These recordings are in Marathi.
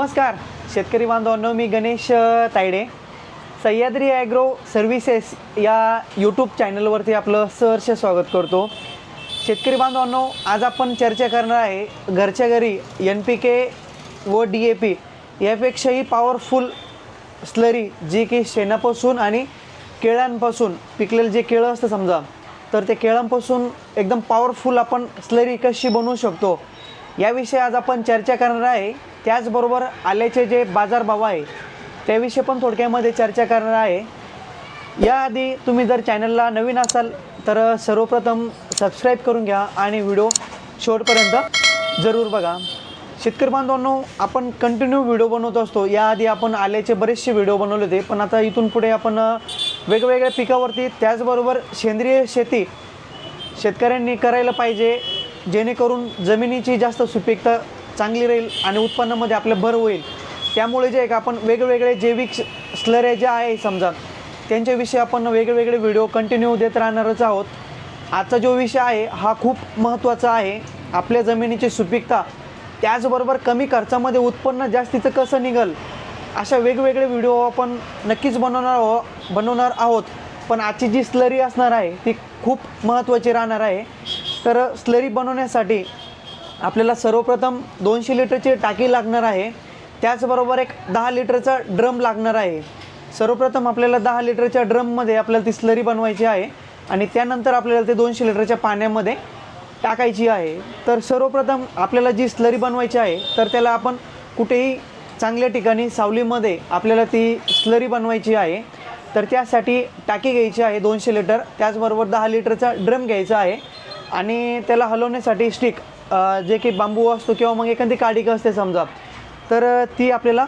नमस्कार. शेतकरी बांधवांनो मी गणेश तायडे. सह्याद्री ॲग्रो सर्व्हिसेस या यूट्यूब चॅनलवरती आपलं सहर्ष स्वागत करतो. शेतकरी बांधवांनो आज आपण चर्चा करणार आहे घरच्या घरी एन पी के व डी ए पी यापेक्षाही पॉवरफुल स्लरी जी की शेणापासून आणि केळ्यांपासून पिकलेलं जे केळं असतं समजा तर ते केळांपासून एकदम पॉवरफुल आपण स्लरी कशी बनवू शकतो? याविषयी आज आपण चर्चा करणार आहे. त्याचबरोबर आल्याचे जे बाजारभाव आहे त्याविषयी पण थोडक्यामध्ये चर्चा करणार आहे. याआधी तुम्ही जर चॅनलला नवीन असाल तर सर्वप्रथम सबस्क्राईब करून घ्या आणि व्हिडिओ शेवटपर्यंत जरूर बघा. शेतकरी बांधवांनो आपण कंटिन्यू व्हिडिओ बनवत असतो. याआधी आपण आल्याचे बरेचसे व्हिडिओ बनवले होते पण आता इथून पुढे आपण वेगवेगळ्या पिकावरती त्याचबरोबर सेंद्रिय शेती शेतकऱ्यांनी करायला पाहिजे. जेणेकरून जमिनीची जास्त सुपीकता चांगली राहील आणि उत्पन्नामध्ये आपलं भर होईल. त्यामुळे जे आहे का आपण वेगवेगळे जैविक स्लरे ज्या आहे समजा त्यांच्याविषयी आपण वेगवेगळे व्हिडिओ कंटिन्यू देत राहणारच आहोत. आजचा जो विषय आहे हा खूप महत्त्वाचा आहे. आपल्या जमिनीची सुपीकता त्याचबरोबर कमी खर्चामध्ये उत्पन्न जास्तीचं कसं निघल अशा वेगवेगळे व्हिडिओ आपण नक्कीच बनवणार आहो बनवणार आहोत. पण आजची जी स्लरी असणार आहे ती खूप महत्त्वाची राहणार आहे. तर स्लरी बनवण्यासाठी आपल्याला सर्वप्रथम दोनशे लिटरची टाकी लागणार आहे. त्याचबरोबर एक दहा लिटरचा ड्रम लागणार आहे. सर्वप्रथम आपल्याला दहा लिटरच्या ड्रममध्ये आपल्याला ती स्लरी बनवायची आहे आणि त्यानंतर आपल्याला ते दोनशे लिटरच्या पाण्यामध्ये टाकायची आहे. तर सर्वप्रथम आपल्याला जी स्लरी बनवायची आहे तर त्याला आपण कुठेही चांगल्या ठिकाणी सावलीमध्ये आपल्याला ती स्लरी बनवायची आहे. तर त्यासाठी टाकी घ्यायची आहे दोनशे लिटर. त्याचबरोबर दहा लिटरचा ड्रम घ्यायचा आहे. आणि त्याला हलवण्यासाठी स्टिक जे की बांबू असतो किंवा मग एखादी काडिक असते समजा तर ती आपल्याला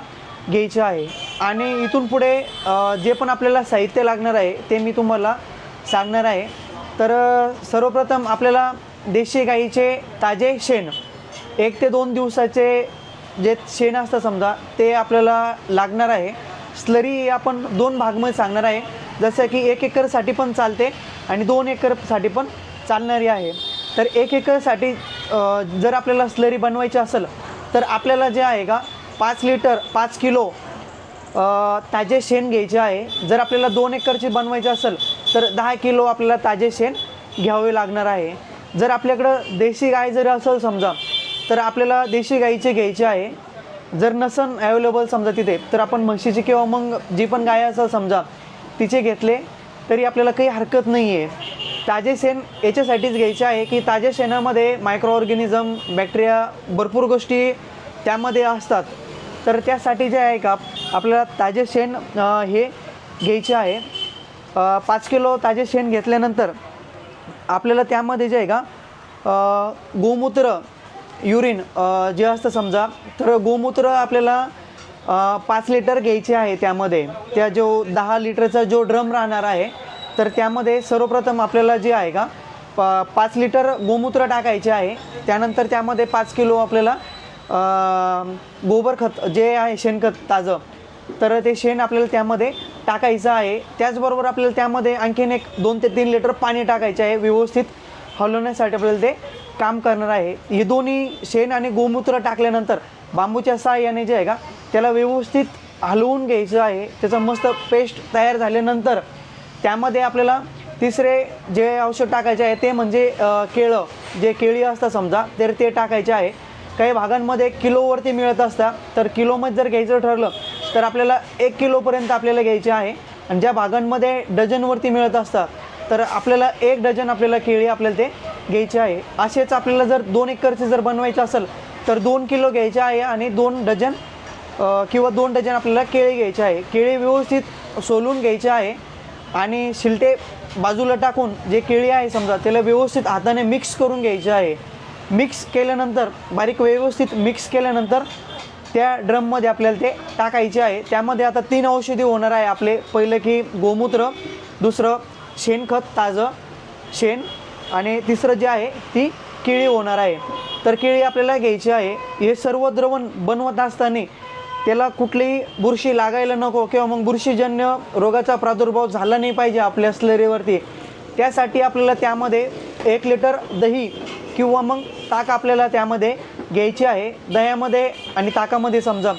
घ्यायची आहे. आणि इथून पुढे जे पण आपल्याला साहित्य लागणार आहे ते मी तुम्हाला सांगणार आहे. तर सर्वप्रथम आपल्याला देशी गाईचे ताजे शेण एक ते दोन दिवसाचे जे शेण असतं समजा ते आपल्याला लागणार आहे. स्लरी आपण दोन भागमध्ये सांगणार आहे. जसं की एक एकरसाठी पण चालते आणि दोन एकरसाठी पण चालणारी आहे. तर एक एकरसाठी जर आपल्याला स्लरी बनवायची असेल तर आपल्याला जे आहे का पाच लिटर पाच किलो ताजे शेण घ्यायचे आहे. जर आपल्याला दोन एकरची बनवायची असेल तर दहा किलो आपल्याला ताजे शेण घ्यावे लागणार आहे. जर आपल्याकडं देशी गाय जर असेल समजा तर आपल्याला देशी गाईचे घ्यायचे आहे. जर नसन अवेलेबल समजा तिथे तर आपण म्हशीची किंवा मग जी पण गाय असेल समजा तिचे घेतले तरी आपल्याला काही हरकत नाही आहे ताजे शेण याच्यासाठीच घ्यायचे आहे की ताज्या शेणामध्ये मायक्रो ऑर्गॅनिझम बॅक्टेरिया भरपूर गोष्टी त्यामध्ये असतात. तर त्यासाठी जे आहे का आपल्याला ताजे शेण हे घ्यायचे आहे. पाच किलो ताजे शेण घेतल्यानंतर आपल्याला त्यामध्ये जे आहे का गोमूत्र युरिन जे असतं समजा तर गोमूत्र आपल्याला पाच लिटर घ्यायचे आहे त्यामध्ये. त्या जो दहा लिटरचा जो ड्रम राहणार आहे तर त्यामध्ये सर्वप्रथम आपल्याला जे आहे का पाच लिटर गोमूत्र टाकायचे आहे. त्यानंतर त्यामध्ये पाच किलो आपल्याला गोबर खत जे आहे शेणखत ताजं तर ते शेण आपल्याला त्यामध्ये टाकायचं आहे. त्याचबरोबर आपल्याला त्यामध्ये आणखीन एक दोन ते तीन लिटर पाणी टाकायचे आहे. व्यवस्थित हलवण्यासाठी आपल्याला ते काम करणार आहे. हे दोन्ही शेण आणि गोमूत्र टाकल्यानंतर बांबूच्या सहाय्याने जे आहे का त्याला व्यवस्थित हलवून घ्यायचं आहे. त्याचं मस्त पेस्ट तयार झाल्यानंतर त्यामध्ये आपल्याला तिसरे जे औषध टाकायचे आहे ते म्हणजे केळं. जे केळी असतात समजा तर ते टाकायचे आहे. काही भागांमध्ये किलोवरती मिळत असतात. तर किलोमध्ये जर घ्यायचं ठरलं तर आपल्याला एक किलोपर्यंत आपल्याला घ्यायचे आहे. आणि ज्या भागांमध्ये डझनवरती मिळत असतात तर आपल्याला एक डझन आपल्याला केळी आपल्याला ते घ्यायचे आहे. असेच आपल्याला जर दोन एकरचे जर बनवायचं असेल तर दोन किलो घ्यायचे आहे आणि दोन डझन किंवा दोन डझन आपल्याला केळी घ्यायचे आहे. केळी व्यवस्थित सोलून घ्यायचे आहे. आणि शिलटे बाजूला टाकून जे केळी आहे समजा त्याला व्यवस्थित हाताने मिक्स करून घ्यायचे आहे. मिक्स केल्यानंतर बारीक व्यवस्थित मिक्स केल्यानंतर त्या ड्रममध्ये आपल्याला ते टाकायचे आहे. त्यामध्ये आता तीन औषधी होणार आहे आपले. पहिलं की गोमूत्र दुसरं शेणखत ताजं शेण आणि तिसरं जे आहे ती केळी होणार आहे. तर केळी आपल्याला घ्यायची आहे. हे सर्व द्रवण बनवत असताना त्याला कुठलीही बुरशी लागायला नको किंवा मग बुरशीजन्य रोगाचा प्रादुर्भाव झाला नाही पाहिजे आपल्या स्लरीवरती त्यासाठी आपल्याला त्यामध्ये एक लिटर दही किंवा मग ताक आपल्याला त्यामध्ये घ्यायची आहे. दह्यामध्ये आणि ताकामध्ये समजा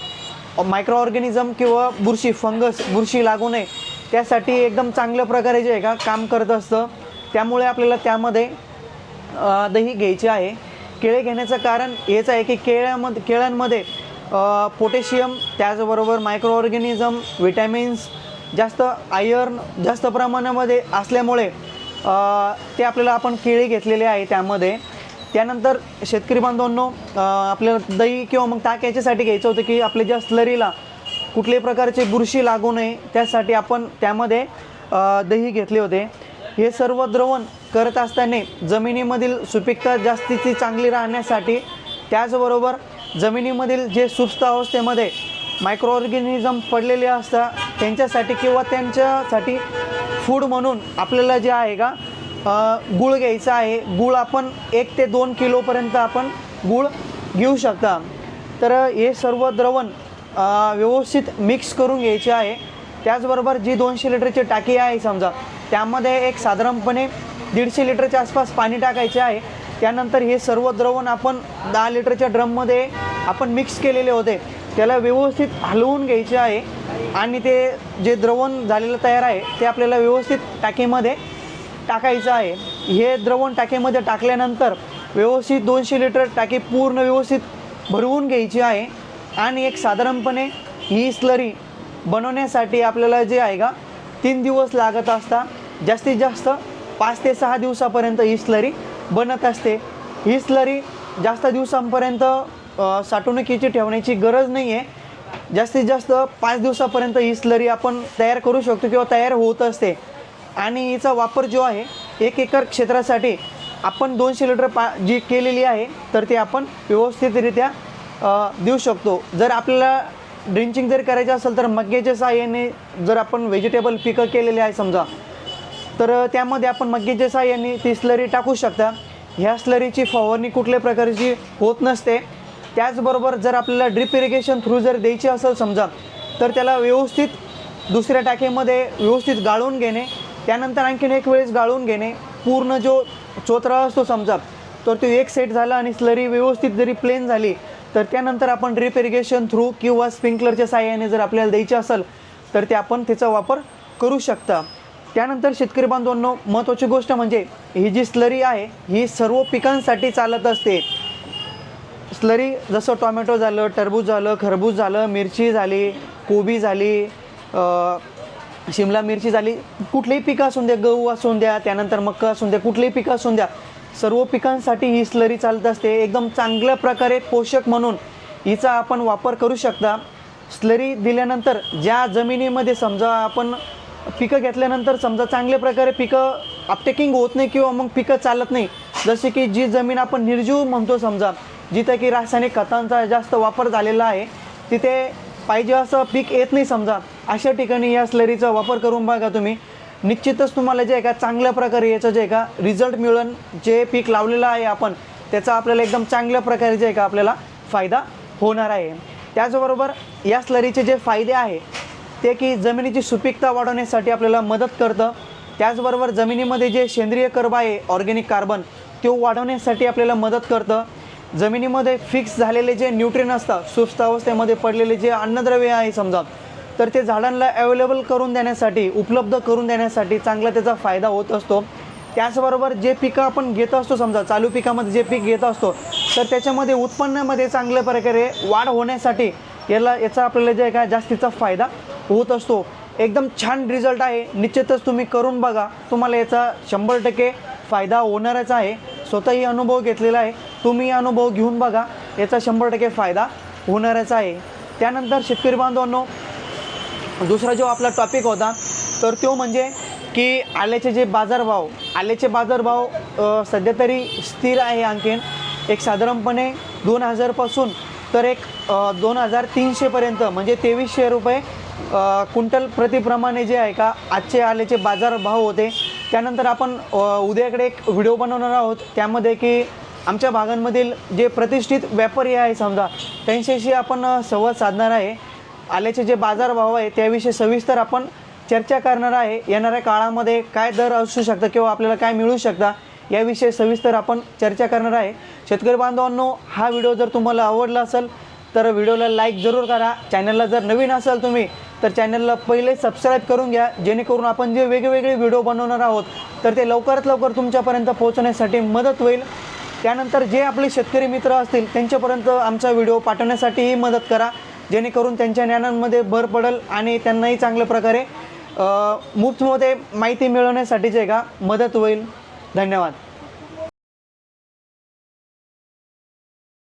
मायक्रो ऑर्गॅनिझम किंवा बुरशी फंगस बुरशी लागू नये. त्यासाठी एकदम चांगल्या प्रकारे जे आहे का काम करत असतं. त्यामुळे आपल्याला त्यामध्ये दही घ्यायची आहे. केळे घेण्याचं कारण हेच आहे की केळ्यामध्ये केळ्यांमध्ये पोटॅशियम त्याचबरोबर मायक्रो ऑर्गॅनिझम विटॅमिन्स जास्त आयर्न जास्त प्रमाणामध्ये असल्यामुळे ते आपल्याला आपण केळी घेतलेले आहे त्यामध्ये. त्यानंतर शेतकरी बांधवांनो आपल्याला दही किंवा मग ताक याच्यासाठी घ्यायचं होतं की आपल्या ज्या स्लरीला कुठल्याही प्रकारची बुरशी लागू नये त्यासाठी आपण त्यामध्ये दही घेतले होते. हे सर्व द्रवण करत असताना जमिनीमधील सुपीकता जास्तीची चांगली राहण्यासाठी त्याचबरोबर जमिनीमधील जे सुस्त अवस्थेमध्ये मायक्रो ऑर्गॅनिझम पडलेले असतात त्यांच्यासाठी किंवा त्यांच्यासाठी फूड म्हणून आपल्याला जे आहे का गूळ घ्यायचा आहे. गूळ आपण एक ते दोन किलोपर्यंत आपण गूळ घेऊ शकता. तर हे सर्व द्रवण व्यवस्थित मिक्स करून घ्यायचे आहे. त्याचबरोबर जी दोनशे लिटरची टाकी आहे समजा त्यामध्ये एक साधारणपणे दीडशे लिटरच्या आसपास पाणी टाकायचे आहे. त्यानंतर हे सर्व द्रवण आपण दहा लिटरच्या ड्रममध्ये आपण मिक्स केलेले होते. त्याला व्यवस्थित हलवून घ्यायचे आहे आणि ते जे द्रवण झालेलं तयार आहे ते आपल्याला व्यवस्थित टाकीमध्ये टाकायचं आहे. हे द्रवण टाकीमध्ये टाकल्यानंतर व्यवस्थित दोनशे लिटर टाकी पूर्ण व्यवस्थित भरवून घ्यायची आहे. आणि एक साधारणपणे ही स्लरी बनवण्यासाठी आपल्याला जे आहे का तीन दिवस लागत असता जास्तीत जास्त पाच ते सहा दिवसापर्यंत ही स्लरी बनत असते. ही स्लरी जास्त दिवसांपर्यंत साठवणुकीची ठेवण्याची गरज नाही आहे जास्तीत जास्त पाच दिवसापर्यंत ही स्लरी आपण तयार करू शकतो किंवा तयार होत असते. आणि हिचा वापर जो आहे एक एकर क्षेत्रासाठी आपण दोनशे लिटर पा जी केलेली आहे तर ती आपण व्यवस्थितरित्या देऊ शकतो. जर आपल्याला ड्रिंचिंग जर करायचं असेल तर मक्याच्या सहाय्याने जर आपण व्हेजिटेबल पिकं केलेले आहे समजा तर त्यामध्ये आपण मग्गीच्या साह्याने ती स्लरी टाकू शकता. ह्या स्लरीची फवारणी कुठल्या प्रकारची होत नसते. त्याचबरोबर जर आपल्याला ड्रिप इरिगेशन थ्रू जर द्यायची असेल समजा तर त्याला व्यवस्थित दुसऱ्या टाकीमध्ये व्यवस्थित गाळून घेणे त्यानंतर आणखीन एक वेळेस गाळून घेणे पूर्ण जो चोत्रा असतो समजा तर तो एक सेट झाला आणि स्लरी व्यवस्थित जरी प्लेन झाली तर त्यानंतर आपण ड्रिप इरिगेशन थ्रू किंवा स्प्रिंकलरच्या साह्याने जर आपल्याला द्यायची असेल तर ते आपण त्याचा वापर करू शकता. त्यानंतर शेतकरी बांधवांनो महत्त्वाची गोष्ट म्हणजे ही जी स्लरी आहे ही सर्व पिकांसाठी चालत असते. स्लरी जसं टोमॅटो झालं टरबूज झालं खरबूज झालं मिरची झाली कोबी झाली शिमला मिरची झाली कुठलीही पिकं असून द्या गहू असून द्या त्यानंतर मक्का असून द्या कुठलीही पिकं असून द्या सर्व पिकांसाठी ही स्लरी चालत असते. एकदम चांगल्या प्रकारे पोषक म्हणून हिचा आपण वापर करू शकता. स्लरी दिल्यानंतर ज्या जमिनीमध्ये समजा आपण पिकं घेतल्यानंतर समजा चांगल्या प्रकारे पिकं अपटेकिंग होत नाही किंवा मग पिकं चालत नाही. जसे की जी जमीन आपण निर्जीव म्हणतो समजा जिथे की रासायनिक खतांचा जास्त वापर झालेला आहे तिथे पाहिजे असं पीक येत नाही समजा. अशा ठिकाणी या स्लरीचा वापर करून बघा तुम्ही. निश्चितच तुम्हाला जे आहे का चांगल्या प्रकारे याचं जे आहे का रिझल्ट मिळून जे पीक लावलेलं आहे आपण त्याचा आपल्याला एकदम चांगल्या प्रकारे जे आहे का आपल्याला फायदा होणार आहे. त्याचबरोबर या स्लरीचे जे फायदे आहे ते की जमिनीची सुपीकता वाढवण्यासाठी आपल्याला मदत करतं. त्याचबरोबर जमिनीमध्ये जे सेंद्रिय कर्ब आहे ऑर्गॅनिक कार्बन तो वाढवण्यासाठी आपल्याला मदत करतं. जमिनीमध्ये फिक्स झालेले जे न्यूट्रिन असतात सुस्त अवस्थेमध्ये पडलेले जे अन्नद्रव्य आहे समजा तर ते झाडांना अवेलेबल करून देण्यासाठी उपलब्ध करून देण्यासाठी चांगला त्याचा फायदा होत असतो. त्याचबरोबर जे पिकं आपण घेत असतो समजा चालू पिकामध्ये जे पीक घेत असतो तर त्याच्यामध्ये उत्पन्नामध्ये चांगल्या प्रकारे वाढ होण्यासाठी याला याचा आपल्याला जे काय जास्तीचा फायदा होत असतो. एकदम छान रिझल्ट आहे. निश्चितच तुम्ही करून बघा. तुम्हाला याचा शंभर टक्के फायदा होणारच आहे. स्वतःही अनुभव घेतलेला आहे. तुम्ही अनुभव घेऊन बघा. याचा शंभर टक्के फायदा होणारच आहे. त्यानंतर शेतकरी बांधवांनो दुसरा जो आपला टॉपिक होता तर तो म्हणजे की आल्याचे जे बाजारभाव आल्याचे बाजारभाव सध्या तरी स्थिर आहे आणखीन. एक साधारणपणे दोन हजारपासून तर एक दोन हजार तीनशेपर्यंत म्हणजे तेवीसशे रुपये क्विंटल प्रतिप्रमाणे जे आहे का आजचे आल्याचे बाजारभाव होते. त्यानंतर आपण उद्याकडे एक व्हिडिओ बनवणार आहोत. त्यामध्ये की आमच्या भागांमधील जे प्रतिष्ठित व्यापारी आहे समजा त्यांच्याशी आपण संवाद साधणार आहे. आल्याचे जे बाजारभाव आहे त्याविषयी सविस्तर आपण चर्चा करणार आहे. येणाऱ्या काळामध्ये काय दर असू शकतं किंवा आपल्याला काय मिळू शकतं याविषयी सविस्तर आपण चर्चा करणार आहे. शेतकरी बांधवांनो हा व्हिडिओ जर तुम्हाला आवडला असेल तर व्हिडिओला लाईक जरूर करा. चॅनलला जर नवीन असाल तुम्ही तर चॅनलला पहिले सबस्क्राईब करून घ्या जेणेकरून आपण जे वेगवेगळे व्हिडिओ बनवणार आहोत तर ते लवकरात लवकर तुमच्यापर्यंत पोहोचण्यासाठी मदत होईल. त्यानंतर जे आपले शेतकरी मित्र असतील त्यांच्यापर्यंत आमचा व्हिडिओ पाठवण्यासाठीही मदत करा जेणेकरून त्यांच्या ज्ञानांमध्ये भर पडेल आणि त्यांनाही चांगल्या प्रकारे मुफ्तमध्ये माहिती मिळवण्यासाठीचे का मदत होईल. धन्यवाद.